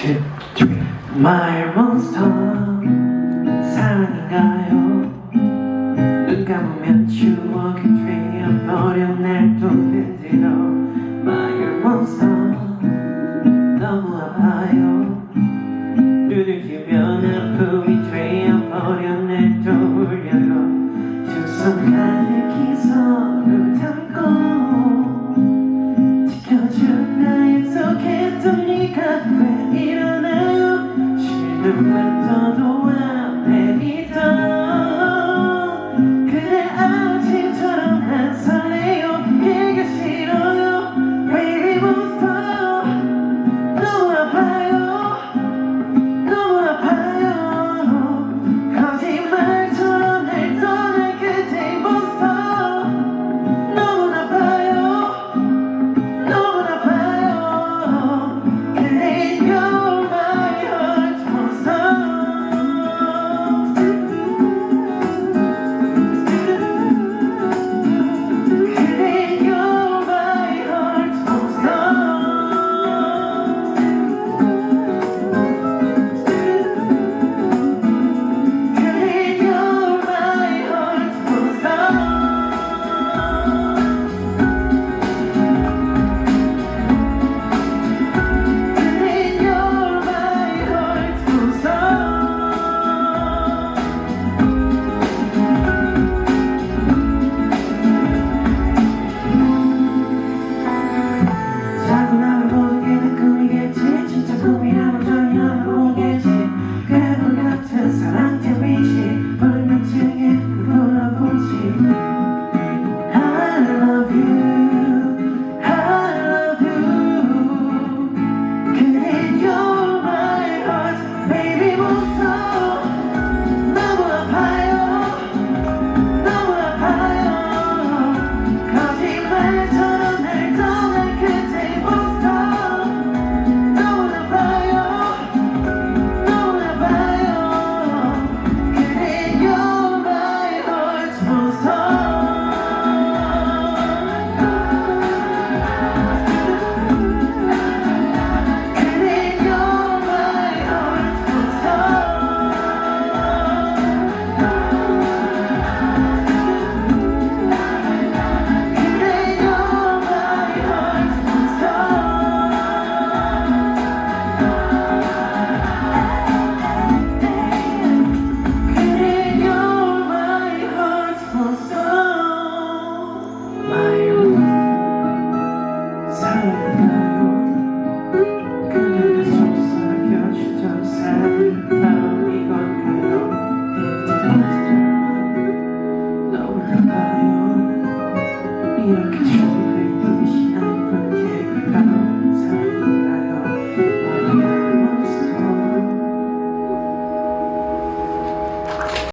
집중해 My monster 사랑인가요? 눈 감으면 주 have went on the way.